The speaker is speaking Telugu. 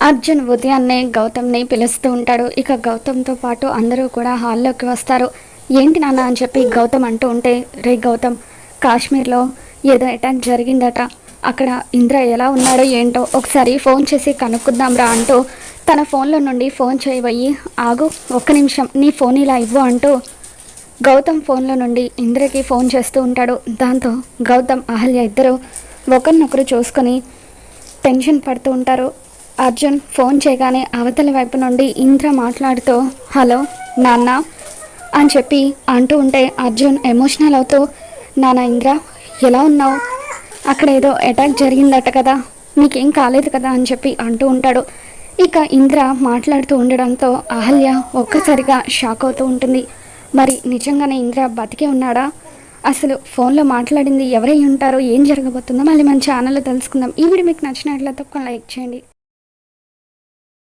అర్జున్ ఉదయాన్నే గౌతమ్ని పిలుస్తూ ఉంటాడు. ఇక గౌతమ్తో పాటు అందరూ కూడా హాల్లోకి వస్తారు. ఏంటి నాన్న? అని చెప్పి గౌతమ్ అంటూ ఉంటే రే గౌతమ్ కాశ్మీర్లో ఏదో అటాక్ జరిగిందట. అక్కడ ఇంద్ర ఎలా ఉన్నాడో ఏంటో ఒకసారి ఫోన్ చేసి కనుక్కుందాంరా అంటూ తన ఫోన్లో నుండి ఫోన్ చేయబోయి ఆగు ఒక్క నిమిషం నీ ఫోన్ ఇలా ఇవ్వు అంటూ గౌతమ్ ఫోన్లో నుండి ఇంద్రకి ఫోన్ చేస్తూ ఉంటాడు. దాంతో గౌతమ్ అహల్య ఇద్దరు ఒకరినొకరు చూసుకొని టెన్షన్ పడుతూ ఉంటారు. అర్జున్ ఫోన్ చేయగానే అవతలి వైపు నుండి ఇంద్ర మాట్లాడుతూ హలో నాన్న అని చెప్పి అంటూ ఉంటే అర్జున్ ఎమోషనల్ అవుతూ నాన్న ఇంద్ర ఎలా ఉన్నావు? అక్కడ ఏదో అటాక్ జరిగిందట కదా నీకేం కాలేదు కదా అని చెప్పి అంటూ ఉంటాడు. ఇక ఇంద్ర మాట్లాడుతూ ఉండడంతో అహల్య ఒక్కసారిగా షాక్ అవుతూ ఉంటుంది. మరి నిజంగానే ఇంద్ర బతికే ఉన్నాడా? అసలు ఫోన్లో మాట్లాడింది ఎవరై ఉంటారో? ఏం జరగబోతుందో మళ్ళీ మన ఛానల్లో తెలుసుకుందాం. ఈ వీడియో మీకు నచ్చినట్లయితే ఒక లైక్ చేయండి.